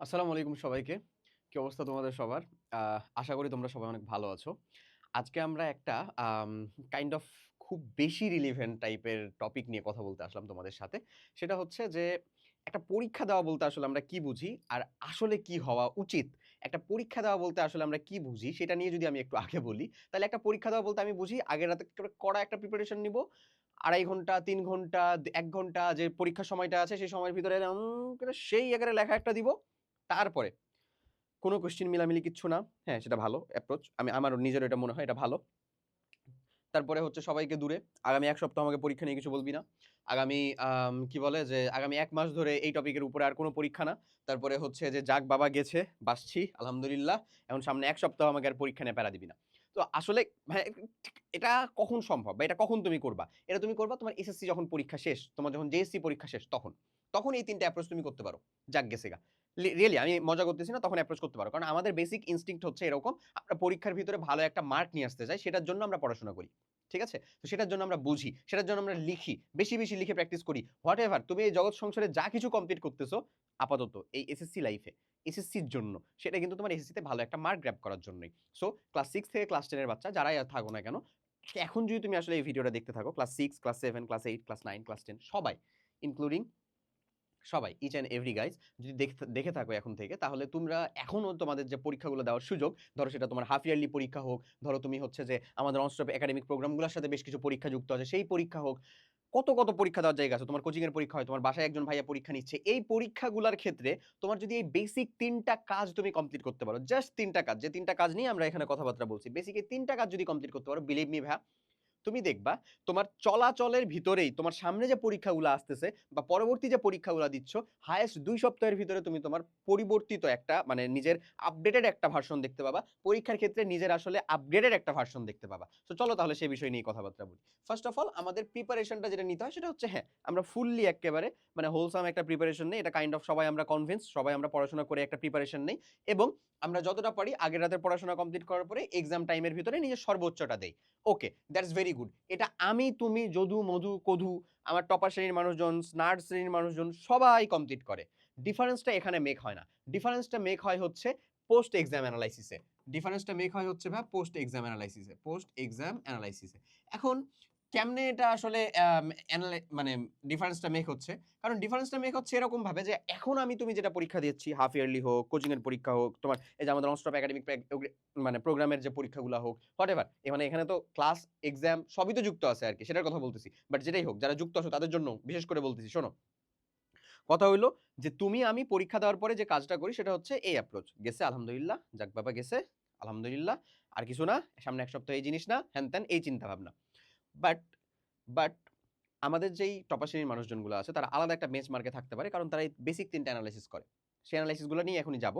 আসসালামু আলাইকুম সবাইকে। কি অবস্থা তোমাদের সবার? আশা করি তোমরা সবাই অনেক ভালো আছো। আজকে আমরা একটা কাইন্ড অফ খুব বেশি রিলিভেন্ট টাইপের টপিক নিয়ে কথা বলতে আসলাম তোমাদের সাথে। সেটা হচ্ছে যে একটা পরীক্ষা দেওয়া বলতে আসলে আমরা কি বুঝি? আর আসলে কি হওয়া উচিত? একটা পরীক্ষা দেওয়া বলতে আসলে আমরা কি বুঝি? সেটা নিয়ে যদি আমি একটু আগে বলি, তাহলে একটা পরীক্ষা দেওয়া বলতে আমি বুঝি আগের রাতে কড়া একটা প্রিপারেশন নিবো। ২.৫ ঘণ্টা, তিন ঘণ্টা, এক ঘণ্টা যে পরীক্ষার সময়টা আছে সেই সময়ের ভিতরে সেই একেবারে লেখা একটা দিব। তারপরে কোনো কোয়েশ্চেন মিলামিলি কিচ্ছু না। হ্যাঁ, সেটা ভালো অ্যাপ্রোচ। আমি আমারও নিজেরও এটা মনে হয় এটা ভালো। তারপরে হচ্ছে সবাইকে দূরে। আগামী ১ সপ্তাহ আমাকে পরীক্ষা নিয়ে কিছু বলবি না। আগামী কি বলে যে আগামী ১ মাস ধরে এই টপিকের উপরে আর কোনো পরীক্ষা না। তারপরে হচ্ছে যে যাক বাবা গেছে, বাসছি আলহামদুলিল্লাহ। এখন সামনে ১ সপ্তাহ আমাকে আর পরীক্ষা নিয়ে প্যারা দিবি না। তো আসলে হ্যাঁ, এটা কখন সম্ভব বা এটা কখন তুমি করবা? এটা তুমি করবা তোমার এসএসসি যখন পরীক্ষা শেষ, তোমার যখন জেএসসি পরীক্ষা শেষ তখন। তখন এই ৩ টা অ্যাপ্রোচ তুমি করতে পারো। যাক গেছে গা। রিয়ালি আমি মজা করতেছি না তখন অ্যাপ্রোচ করতে পারো। কারণ আমাদের বেসিক ইনস্টিংক্ট হচ্ছে এরকম আমরা পরীক্ষার ভিতরে ভালো একটা মার্ক নিয়ে আসতে চাই। সেটার জন্য আমরা পড়াশোনা করি। ঠিক আছে? তো সেটার জন্য আমরা বুঝি, সেটার জন্য আমরা লিখি। বেশি, বেশি লিখে প্র্যাকটিস করি। হোয়াটএভার তুমি এই জগৎ সংসারে যা কিছু কমপ্লিট করতেছো আপাতত এই এসএসসি লাইফে, এসএসসির জন্য সেটা কিন্তু তোমার এসএসসিতে ভালো একটা মার্ক গ্র্যাপ করার জন্যই। সো ক্লাস 6 থেকে ক্লাস 10 এর বাচ্চা যারাই থাকো না কেন, এখন যদি তুমি আসলে এই ভিডিওটা দেখতে থাকো class six class seven class eight class nine class ten সবাই ইনক্লুডিং সবাই ইচ অ্যান্ড এভরি গাইজ যদি দেখে থাকো এখন থেকে, তাহলে তোমরা এখনও তোমাদের যে পরীক্ষাগুলো দেওয়ার সুযোগ, ধরো সেটা তোমার হাফ ইয়ারলি পরীক্ষা হোক, ধরো তুমি হচ্ছে যে আমাদের ননস্টপ একাডেমিক প্রোগ্রামগুলোর সাথে বেশ কিছু পরীক্ষা যুক্ত আছে, সেই পরীক্ষা হোক, কত কত পরীক্ষা দেওয়ার জায়গা আছে, তোমার কোচিংয়ের পরীক্ষা হয়, তোমার বাসায় একজন ভাইয়া পরীক্ষা নিচ্ছে, এই পরীক্ষাগুলোর ক্ষেত্রে তোমার যদি এই বেসিক তিনটা কাজ তুমি কমপ্লিট করতে পারো জাস্ট তিনটা কাজ, যে তিনটা কাজ নিয়ে আমরা এখানে কথাবার্তা বলছি বেসিক এই তিনটা কাজ যদি কমপ্লিট করতে পারো বিলিভ মি ভাইয়া তুমি দেখবা তোমার চলাচলের ভিতরেই তোমার সামনে যে পরীক্ষাগুলো আসতেছে বা পরবর্তী যে পরীক্ষাগুলো দিচ্ছ হায়েস্ট দুই সপ্তাহের ভিতরে তুমি তোমার পরিবর্তিত একটা মানে নিজের আপডেটেড একটা ভার্সন দেখতে পাবা। পরীক্ষার ক্ষেত্রে নিজের আসলে আপগ্রেডেড একটা ভার্সন দেখতে পাবা। তো চলো তাহলে সেই বিষয় নিয়ে কথাবার্তা বলি। ফার্স্ট অফ অল আমাদের প্রিপারেশনটা যেটা নিতে হয় সেটা হচ্ছে হ্যাঁ আমরা ফুললি একেবারে মানে হোলসাম একটা প্রিপারেশন নেই। এটা কাইন্ড অফ সবাই আমরা কনভিন্স সবাই আমরা পড়াশোনা করে একটা প্রিপারেশন নেই। এবং আমরা যতটা পারি আগের রাতের পড়াশোনা কমপ্লিট করার পরে এক্সাম টাইমের ভিতরে নিজের সর্বোচ্চটা দেই। ওকে দ্যাটস ভেরি গুড এটা আমি, তুমি, যদু, মধু, কধু, আমার টপার শ্রেণির মানুষজন স্নার্ড শ্রেণির মানুষজন সবাই কমপ্লিট করে। ডিফারেন্সটা এখানে মেক হয় না। ডিফারেন্সটা মেক হয় হচ্ছে পোস্ট এক্সাম অ্যানালাইসিসে ডিফারেন্সটা মেক হয় হচ্ছে ভাই পোস্ট এক্সাম অ্যানালাইসিসে পোস্ট এক্সাম অ্যানালাইসিসে এখন কেমনে এটা আসলে মানে ডিফারেন্সটা মেক হচ্ছে? কারণ ডিফারেন্সটা মেক হচ্ছে এরকম ভাবে যে, এখন আমি তুমি যেটা পরীক্ষা দিচ্ছি হাফ ইয়ারলি হোক কোচিং এর পরীক্ষা হোক, তোমার এই যে আমাদের ননস্টপ একাডেমিক মানে প্রোগ্রামের যে পরীক্ষাগুলো হোক হোয়াট এভার মানে এখানে তো ক্লাস এক্সাম সবই তো যুক্ত আছে আর কি সেটার কথা বলতেছি। বাট যেটাই হোক, যারা যুক্ত আছো তাদের জন্য বিশেষ করে বলতেছি, শোনো। কথা হইল যে, তুমি আমি পরীক্ষা দেওয়ার পরে যে কাজটা করি সেটা হচ্ছে এই অ্যাপ্রোচ গেছে আলহামদুলিল্লাহ, যাক বাবা গেছে, আলহামদুলিল্লাহ, আর কিছু না, সামনে এক সপ্তাহ এই জিনিস না, হ্যান ত্যান এই চিন্তা ভাবনা বাট বাট আমাদের যেই টপার শ্রেণির মানুষজনগুলো আছে, তারা আলাদা একটা বেঞ্চ মার্কে থাকতে পারে, কারণ তারা এই বেসিক তিনটা অ্যানালাইসিস করে। সেই অ্যানালাইসিসগুলো নিয়ে এখনই যাব।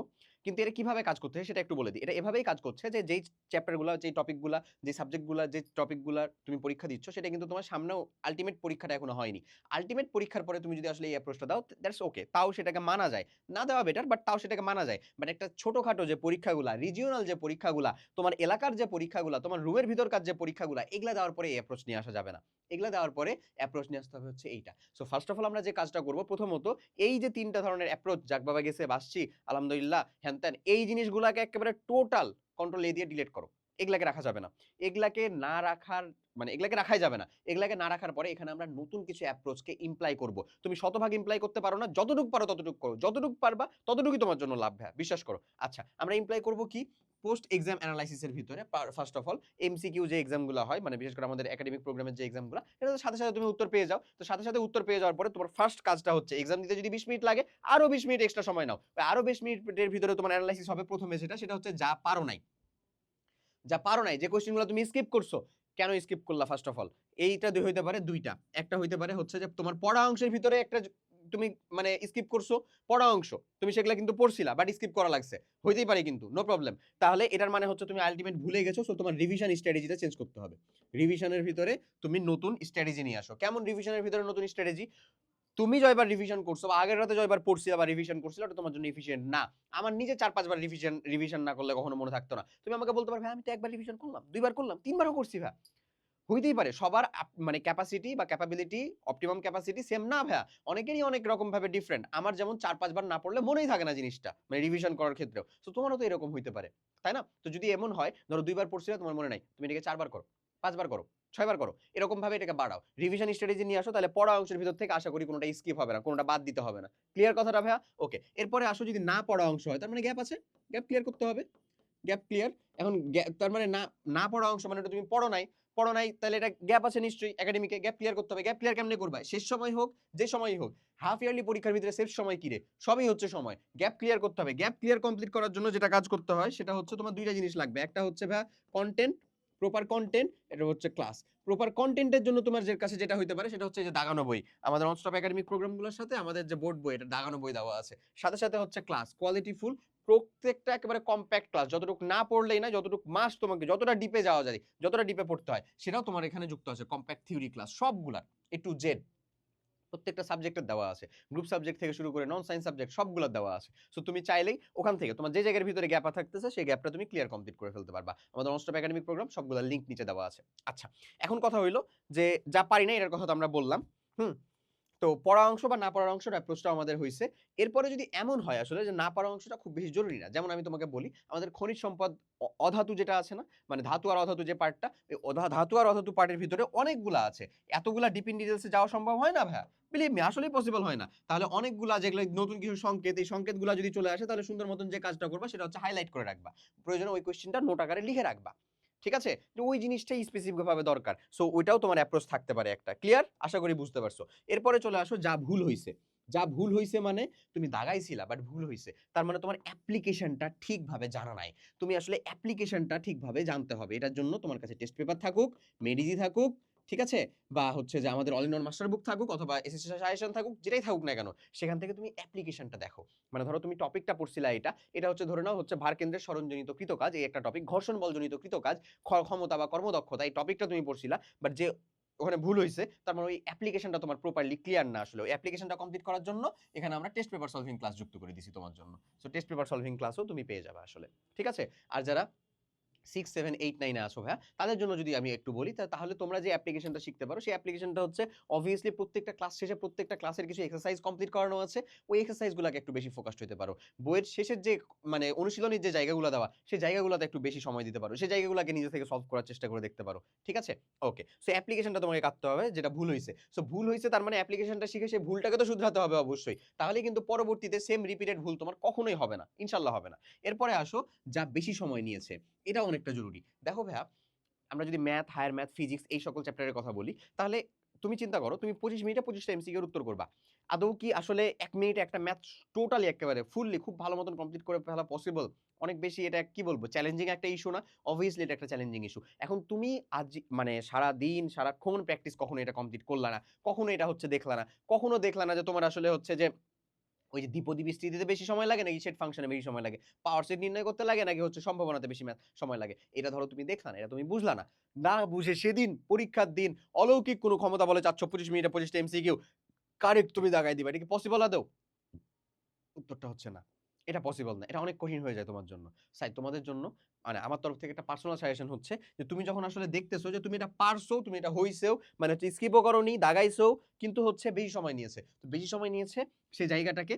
কিন্তু এটা কীভাবে কাজ করতে সেটা একটু বলে দিই। এটা এভাবেই কাজ করছে যে, যেই চ্যাপ্টারগুলো যেই টপিকগুলো যে সাবজেক্টগুলো যে টপিকগুলো তুমি পরীক্ষা দিচ্ছ, সেটা কিন্তু তোমার সামনেও আলটিমেট পরীক্ষাটা এখনও হয়নি। আলটিমেট পরীক্ষার পরে তুমি যদি আসলে এই অ্যাপ্রোচটা দাও দ্যাটস ওকে তাও সেটাকে মানা যায়। না দেওয়া বেটার বাট তাও সেটাকে মানা যায়। বাট একটা ছোটোখাটো যে পরীক্ষাগুলা রিজিওনাল যে পরীক্ষাগুলা, তোমার এলাকার যে পরীক্ষাগুলা, তোমার রুমের ভিতরকার যে পরীক্ষাগুলা, এগুলা দেওয়ার পরে এই অ্যাপ্রোচ নিয়ে আসা যাবে না। এগুলা দেওয়ার পরে অ্যাপ্রোচ নিয়ে আসতে হবে হচ্ছে এইটা। সো ফার্স্ট অফ অল আমরা যে কাজটা করব, প্রথমত এই যে তিনটা ধরনের অ্যাপ্রোচ যাক বাবা গেছে, বাসছি, আলহামদুলিল্লাহ, হ্যান ত্যান, এই জিনিসগুলাকে একেবারে টোটাল কন্ট্রোল এ দিয়ে ডিলিট করো। এগুলাকে রাখা যাবে না। এগুলাকে না রাখার মানে এগুলাকে রাখাই যাবে না। এগুলাকে না রাখার পরে এখানে আমরা নতুন কিছু অ্যাপ্রোচকে ইমপ্লাই করব। তুমি শতভাগ ইমপ্লাই করতে পারো না, যতটুকু পারো ততটুকু করো। যতটুকু পারবা, ততটুকুই তোমার জন্য লাভ হ্যাঁ বিশ্বাস করো। আচ্ছা আমরা ইমপ্লাই করব কি? পোস্ট এক্সাম অ্যানালাইসিসের ভিতরে ফার্স্ট অফ অল এমসিকিউ যে এক্সামগুলো হয় মানে বিশেষ করে আমাদের একাডেমিক প্রোগ্রামের যে এক্সামগুলো তো সাথে সাথে তুমি উত্তর পেয়ে যাও। তো সাথে সাথে উত্তর পেয়ে যাওয়ার পরে তোমার ফার্স্ট কাজটা হচ্ছে এক্সাম দিতে যদি বিশ মিনিট লাগে, আরও বিশ মিনিট এক্সট্রা সময় নাও। ওই আরও বিশ মিনিটের ভিতরে তোমার অ্যানালাইসিস হবে প্রথমে সেটা সেটা হচ্ছে যা পারো নাই। যা পারো নাই, যে কোশ্চেনগুলো তুমি স্কিপ করছ, কেন স্কিপ করলা ফার্স্ট অফ অল এইটা হইতে পারে দুইটা। একটা হইতে পারে হচ্ছে যে তোমার পড়া অংশের ভিতরে একটা তুমি মানে স্কিপ করছ পড়া অংশ। তুমি সেগুলো কিন্তু পড়ছিলা বাট স্কিপ করা লাগছে। হইতেই পারে কিন্তু নো প্রবলেম তাহলে এটার মানে হচ্ছে তুমি আলটিমেট ভুলে গেছো সো তোমার রিভিশন স্ট্র্যাটেজিটা চেঞ্জ করতে হবে। রিভিশনের ভিতরে তুমি নতুন স্ট্র্যাটেজি নিয়ে আসো। কেমন রিভিশনের ভিতরে নতুন স্ট্র্যাটেজি তুমি জয়বার রিভিশন করছ বা আগের রাতে জয়বার পড়ছিলে বা রিভিশন করছিলে ওটা তোমার জন্য এফিসিয়েন্ট না। আমার নিজে চার পাঁচবার রিভিশন রিভিশন না করলে কখনো মনে থাকতো না। তুমি আমাকে বলতে পারবে "হ্যাঁ, আমি তো একবার রিভিশন করলাম দুইবার করলাম তিনবারও করছি ভাই। হইতেই পারে। সবার মানে ক্যাপাসিটি বা ক্যাপাবিলিটি অপটিমাম ক্যাপাসিটি সেম না ভাইয়া। অনেকেরই অনেক রকম ভাবে ডিফারেন্ট আমার যেমন চার পাঁচবার না পড়লে মনেই থাকে না জিনিসটা মানে রিভিশন করার ক্ষেত্রেও। তো তোমারও তো এরকম হইতে পারে, তাই না? তো যদি এমন হয়, ধরো দুইবার পড়ছিলে, তোমার মনে নাই, তুমি এটাকে চারবার করো পাঁচবার করো ছয়বার করো, এরকম ভাবে এটাকে বাড়াও। রিভিশন স্ট্র্যাটেজি নিয়ে আসো, তাহলে পড়া অংশের ভিতর থেকে আশা করি কোনোটা স্কিপ হবে না, কোনোটা বাদ দিতে হবে না। ক্লিয়ার কথাটা ভাইয়া? ওকে এরপরে আসো যদি না পড়া অংশ হয়, তার মানে গ্যাপ আছে গ্যাপ ক্লিয়ার করতে হবে। গ্যাপ ক্লিয়ার এখন তার মানে না না পড়া অংশ মানে তুমি পড়ো নাই পড়ো নাই, তাহলে এটা গ্যাপ আছে নিশ্চয়ই একাডেমিকে গ্যাপ ক্লিয়ার করতে হবে। গ্যাপ ক্লিয়ার কেমনে করবা? শেষ সময় হোক, যে সময়ই হোক হাফ ইয়ারলি পরীক্ষার ভিতরে শেষ সময় কি রে? সবই হচ্ছে সময়। গ্যাপ ক্লিয়ার করতে হবে। গ্যাপ ক্লিয়ার কমপ্লিট করার জন্য যেটা কাজ করতে হয়, সেটা হচ্ছে তোমার দুইটা জিনিস লাগবে। একটা হচ্ছে ভাই কন্টেন্ট প্রপার কন্টেন্ট এটা হচ্ছে ক্লাস প্রপার কন্টেন্টের জন্য তোমার যে কাছে যেটা হইতে পারে, সেটা হচ্ছে যে দাগানো বই। আমাদের অনস্টপ একাডেমিক প্রোগ্রামগুলোর সাথে আমাদের যে বোর্ড বই, এটা দাগানো বই দেওয়া আছে। সাথে সাথে হচ্ছে ক্লাস কোয়ালিটিফুল প্রত্যেকটা একেবারে কম্প্যাক্ট ক্লাস যতটুকু না পড়লেই না, যতটুকু মাস তোমাকে, যতটা ডিপে যাওয়া যায়, যতটা ডিপে পড়তে হয়, সেটাও তোমার এখানে যুক্ত আছে কম্প্যাক্ট থিওরি ক্লাস সবগুলা এ টু জেড প্রত্যেকটা সাবজেক্টের দেওয়া আছে গ্রুপ সাবজেক্ট থেকে শুরু করে নন সায়েন্স সাবজেক্ট সবগুলো দেওয়া আছে। সো তুমি চাইলেই ওখান থেকে, তোমার যে জায়গার ভিতরে গ্যাপা থাকতেছে, সেই গ্যাপটা তুমি ক্লিয়ার কমপ্লিট করে ফেলতে পারবা। আমাদের অনস্টপ একাডেমিক প্রোগ্রাম সবগুলো লিঙ্ক নিচে দেওয়া আছে। আচ্ছা এখন কথা হইল যে, যা পারি না এটার কথা তো আমরা বললাম, হুম? তো পড়া অংশ বা না পড়ার অংশটা অ্যাপ্রোচটা আমাদের হয়েছে এরপরে যদি এমন হয় আসলে যে না পড়া অংশটা খুব বেশি জরুরি না, যেমন আমি তোমাকে বলি, আমাদের খনিজ সম্পদ অধাতু যেটা আছে না মানে ধাতু আর অধাতু যে পার্টটা, এই ধাতু আর অধাতু পার্টের ভিতরে অনেকগুলা আছে। এতগুলা ডিপ ইন ডিটেলসে যাওয়া সম্ভব হয় না ভাইয়া? বিলিভ মি আসলেই পসিবল হয় না। তাহলে অনেকগুলা যেগুলো নতুন কিছু সংকেত, এই সংকেতগুলো যদি চলে আসে, তাহলে সুন্দর মতন যে কাজটা করবা, সেটা হচ্ছে হাইলাইট করে রাখবা। প্রয়োজনে ওই কোশ্চেনটা নোট আকারে লিখে রাখবা। ঠিক আছে? তো ওই জিনিসটাই স্পেসিফিকভাবে দরকার। সো ওইটাও তোমার অ্যাপ্রোচ থাকতে পারে একটা। ক্লিয়ার আশা করি বুঝতে পারছ। এরপরে চলে আসো, যা ভুল হয়েছে যা ভুল হয়েছে মানে তুমি দাগাইছিলা বাট ভুল হয়েছে তার মানে তোমার অ্যাপ্লিকেশনটা ঠিকভাবে জানা নাই। তুমি আসলে অ্যাপ্লিকেশনটা ঠিকভাবে জানতে হবে। এটার জন্য তোমার কাছে টেস্ট পেপার থাকুক মেডিজি থাকুক ঠিক আছে? বা হচ্ছে যে আমাদের অল ইন মাস্টার বুক থাকুক অথবা এসএসসি সাজেশন থাকুক, যেটাই থাকুক না কেন, সেখান থেকে তুমি অ্যাপ্লিকেশনটা দেখো। মানে ধরো তুমি টপিকটা পড়ছিলা এটা এটা হচ্ছে ধরে নাও হচ্ছে ভার কেন্দ্রের স্মরণজনিত কৃতকাজ, এই একটা টপিক ঘর্ষণ বলজনিত কৃতকাজ ক্ষ- ক্ষমতা বা কর্মদক্ষতা, এই টপিকটা তুমি পড়ছিলা বাট যে ওখানে ভুল হয়েছে তার মানে ওই অ্যাপ্লিকেশনটা তোমার প্রপারলি ক্লিয়ার না আসলে। ওই অ্যাপ্লিকেশনটা কমপ্লিট করার জন্য এখানে আমরা টেস্ট পেপার সলভিং ক্লাস যুক্ত করে দিছি তোমার জন্য। সো টেস্ট পেপার সলভিং ক্লাসও তুমি পেয়ে যাবে আসলে। ঠিক আছে? আর যারা সিক্স সেভেন এইট নাইনে আসো ভাইয়া তাদের জন্য যদি আমি একটু বলি তাহলে তোমরা যে অ্যাপ্লিকেশনটা শিখতে পারো, সেই অ্যাপ্লিকেশনটা হচ্ছে অবভিয়াসলি প্রত্যেকটা ক্লাস শেষে প্রত্যেকটা ক্লাসের কিছু এক্সারসাইজ কমপ্লিট করানো আছে। ওই এক্সারসাইজগুলোকে একটু বেশি ফোকাসড হতে পারো। বইয়ের শেষের যে মানে অনুশীলনের যে জায়গাগুলো দেওয়া, সেই জায়গাগুলোতে একটু বেশি সময় দিতে পারো। সেই জায়গাগুলোকে নিজে থেকে সলভ করার চেষ্টা করে দেখতে পারো। ঠিক আছে? ওকে সো অ্যাপ্লিকেশনটা তোমাকে কাটতে হবে, যেটা ভুল হয়েছে সো ভুল হয়েছে তার মানে অ্যাপ্লিকেশনটা শিখে সেই ভুলটাকে তো শুধরাতে হবে অবশ্যই। তাহলে কিন্তু পরবর্তীতে সেম রিপিটেড ভুল তোমার কখনোই হবে না। ইনশাল্লাহ হবে না। এরপরে আসো, যা বেশি সময় নিয়েছে। এটা অনেকটা জরুরি। দেখো ভাইয়া, আমরা যদি ম্যাথ হায়ার ম্যাথ ফিজিক্স এই সকল চ্যাপ্টারের কথা বলি, তাহলে তুমি চিন্তা করো, তুমি পঁচিশ মিনিটে পঁচিশটা এমসিকিউর উত্তর করবা। আদৌ কি আসলে এক মিনিটে একটা ম্যাথ টোটালি একেবারে ফুললি খুব ভালো মতন কমপ্লিট করে ফেলা পসিবল অনেক বেশি এটা কি বলব চ্যালেঞ্জিং একটা ইস্যু না অবভিয়াসলি এটা একটা চ্যালেঞ্জিং ইস্যু এখন তুমি আজ মানে সারা দিন সারাক্ষণ প্র্যাকটিস কখনো এটা কমপ্লিট করলা না, কখনো এটা হচ্ছে দেখলা না, কখনো দেখলা না যে তোমার আসলে হচ্ছে যে ওই যে দ্বিপদী বিস্তৃতিতে বেশি সময় লাগে নাকি সেট ফাংশনে বেশি সময় লাগে? পাওয়ার সেট নির্ণয় করতে লাগে নাকি হচ্ছে সম্ভাবনাতে বেশি সময় লাগে? এটা ধরো তুমি দেখলা না, এটা তুমি বুঝলা না। না বুঝে সেদিন পরীক্ষার দিন অলৌকিক কোনো ক্ষমতা বলে চারশো পঁচিশ মিনিটে পঁচিশটা এমসি কেউ কারেক্ট তুমি দাগাই দিবে। এটা কি পসিবল আদৌ? উত্তরটা হচ্ছে না। এটা পসিবল না। এটা অনেক কঠিন হয়ে যায় তোমার জন্য। সাই তোমাদের জন্য মানে আমার তরফ থেকে একটা পার্সোনাল সাজেশন হচ্ছে যে, তুমি যখন আসলে দেখতেছো যে, তুমি এটা পারছ, তুমি এটা হইছেও মানে হচ্ছে স্কিপও করোনি দাগাইছো কিন্তু হচ্ছে বেশি সময় নিয়েছে। তো বেশি সময় নিয়েছে সেই জায়গাটাকে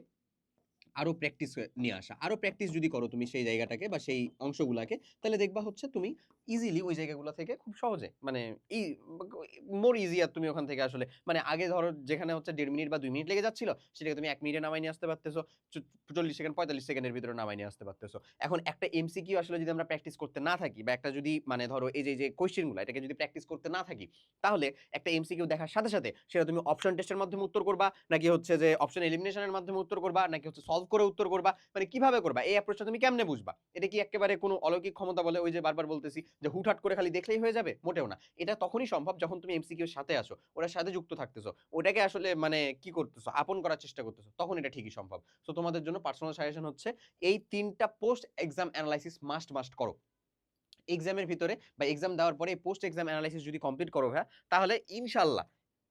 আরও প্র্যাকটিস নিয়ে আসা। আরও প্র্যাকটিস যদি করো তুমি সেই জায়গাটাকে বা সেই অংশগুলাকে, তাহলে দেখবা হচ্ছে তুমি ইজিলি ওই জায়গাগুলো থেকে খুব সহজে মানে ই মোর ইজিয়ার তুমি ওখান থেকে আসলে মানে আগে ধরো যেখানে হচ্ছে দেড় মিনিট বা দুই মিনিট লেগে যাচ্ছিল, সেটাকে তুমি এক মিনিটে নামাই নিয়ে আসতে পারতেছো চল্লিশ সেকেন্ড, পঁয়তাল্লিশ সেকেন্ডের ভিতরে নামাই নিয়ে আসতে পারতেছো। এখন একটা এমসি এমসিকিউ আসলে যদি আমরা প্র্যাকটিস করতে না থাকি বা একটা যদি মানে ধরো এই যে যে কোয়েশ্চেনগুলো এটাকে যদি প্র্যাকটিস করতে না থাকি, তাহলে একটা এমসিকিউ দেখার সাথে সাথে সেটা তুমি অপশন টেস্টের মাধ্যমে উত্তর করবা, নাকি হচ্ছে যে অপশন এলিমিনেশনের মাধ্যমে উত্তর করবা, নাকি হচ্ছে করে উত্তর করবা। মানে কীভাবে করবা? এই অ্যাপ্রোচটা তুমি কেমনে বুঝবা? এটা কি একেবারে কোনো অলৌকিক ক্ষমতা বলে ওই যে বারবার বলতেছি যে হুটহাট করে খালি দেখলেই হয়ে যাবে? মোটেও না। এটা তখনই সম্ভব যখন তুমি এমসিকিউ এর সাথে আসো ওটার সাথে যুক্ত থাকতেছো। ওটাকে আসলে মানে কি করতেছো? আপন করার চেষ্টা করতেছো। তখন এটা ঠিকই সম্ভব। সো তোমাদের জন্য পার্সোনাল সাজেশন হচ্ছে, এই তিনটা post exam analysis must must করো। এক্সামের ভিতরে বা এক্সাম দেওয়ার পরে পোস্ট এক্সাম অ্যানালাইসিস যদি কমপ্লিট করো ভাইয়া, তাহলে ইনশাল্লাহ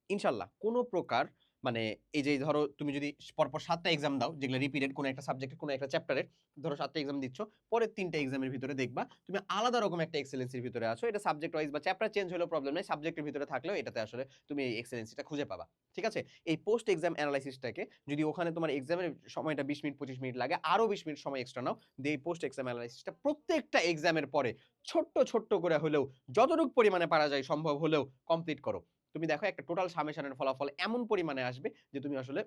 ইনশাল্লাহ কোনো প্রকার মানে এই যে ধরো তুমি যদি পরপর সাতটা এক্সাম দাও, যেগুলো রিপিটেড কোনো একটা সাবজেক্টের কোনো একটা চ্যাপ্টারের ধরো সাতটা এক্সাম দিচ্ছ, পরের তিনটা এক্সামের ভিতরে দেখবা, তুমি আলাদা রকম একটা এক্সেলেন্সির ভিতরে আছো। এটা সাবজেক্ট ওয়াইজ বা চ্যাপ্টার চেঞ্জ হলেও প্রবলেম নেই সাবজেক্টের ভিতরে থাকলেও এটাতে আসলে তুমি এই এক্সেলেন্সিটা খুঁজে পাবা। ঠিক আছে? এই পোস্ট এক্সাম অ্যানালাইসিসটাকে যদি ওখানে তোমার এক্সামের সময়টা বিশ মিনিট, পঁচিশ মিনিট লাগে আরও বিশ মিনিট সময় এক্সট্রা নাও, দিয়ে এই পোস্ট এক্সাম অ্যানালাইসিসটা প্রত্যেকটা এক্সামের পরে ছোট্ট ছোট্ট করে হলেও যতটুকু পরিমাণে পারা যায় সম্ভব হলেও কমপ্লিট করো। তুমি দেখো একটা টোটাল সামেশনের ফলাফল এমন পরিমাণে আসবে যে তুমি আসলে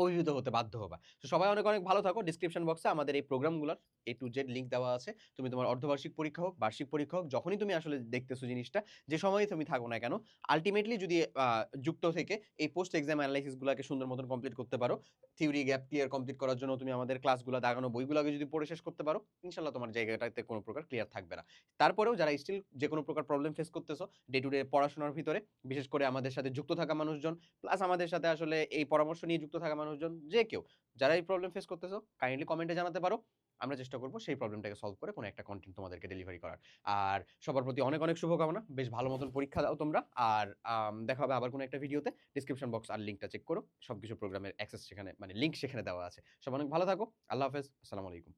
অভিভূত হতে বাধ্য হবা। তো সবাই অনেক অনেক ভালো থাকো। ডিসক্রিপশন বক্সে আমাদের এই প্রোগ্রামগুলোর এ টু জেড লিঙ্ক দেওয়া আছে। তুমি তোমার অর্ধবার্ষিক পরীক্ষা হোক, বার্ষিক পরীক্ষা হোক, যখনই তুমি আসলে দেখতেছো জিনিসটা, যে সময়ই তুমি থাকো না কেন আলটিমেটলি যদি যুক্ত থেকে এই পোস্ট এক্সাম অ্যানালাইসিসগুলোকে সুন্দর মতন কমপ্লিট করতে পারো। থিওরি গ্যাপ ক্লিয়ার কমপ্লিট করার জন্য তুমি আমাদের ক্লাসগুলো দাগানো বইগুলোকে যদি পড়ে শেষ করতে পারো ইনশাল্লাহ তোমার জায়গাটাতে কোনো প্রকার ক্লিয়ার থাকবে না। তারপরেও যারা স্টিল যে কোনো প্রকার প্রবলেম ফেস করতেছো ডে টু ডে পড়াশোনার ভিতরে, বিশেষ করে আমাদের সাথে যুক্ত থাকা মানুষজন প্লাস আমাদের সাথে আসলে এই পরামর্শ নিয়ে যুক্ত থাকা মানুষজন, যে কেউ যারা এই প্রবলেম ফেস করতেছো কাইন্ডলি কমেন্টে জানাতে পারো। আমরা চেষ্টা করব সেই প্রবলেমটাকে সলভ করে কোনো একটা কন্টেন্ট তোমাদেরকে ডেলিভারি করার। আর সবার প্রতি অনেক অনেক শুভকামনা। বেশ ভালো মতন পরীক্ষা দাও তোমরা। আর দেখা হবে আবার কোনো একটা ভিডিওতে ডিসক্রিপশন বক্স আর লিঙ্কটা চেক করো। সবকিছু প্রোগ্রামের অ্যাক্সেস সেখানে মানে লিঙ্ক সেখানে দেওয়া আছে। সব অনেক ভালো থাকো। আল্লাহ হাফেজ। আসসালামু আলাইকুম।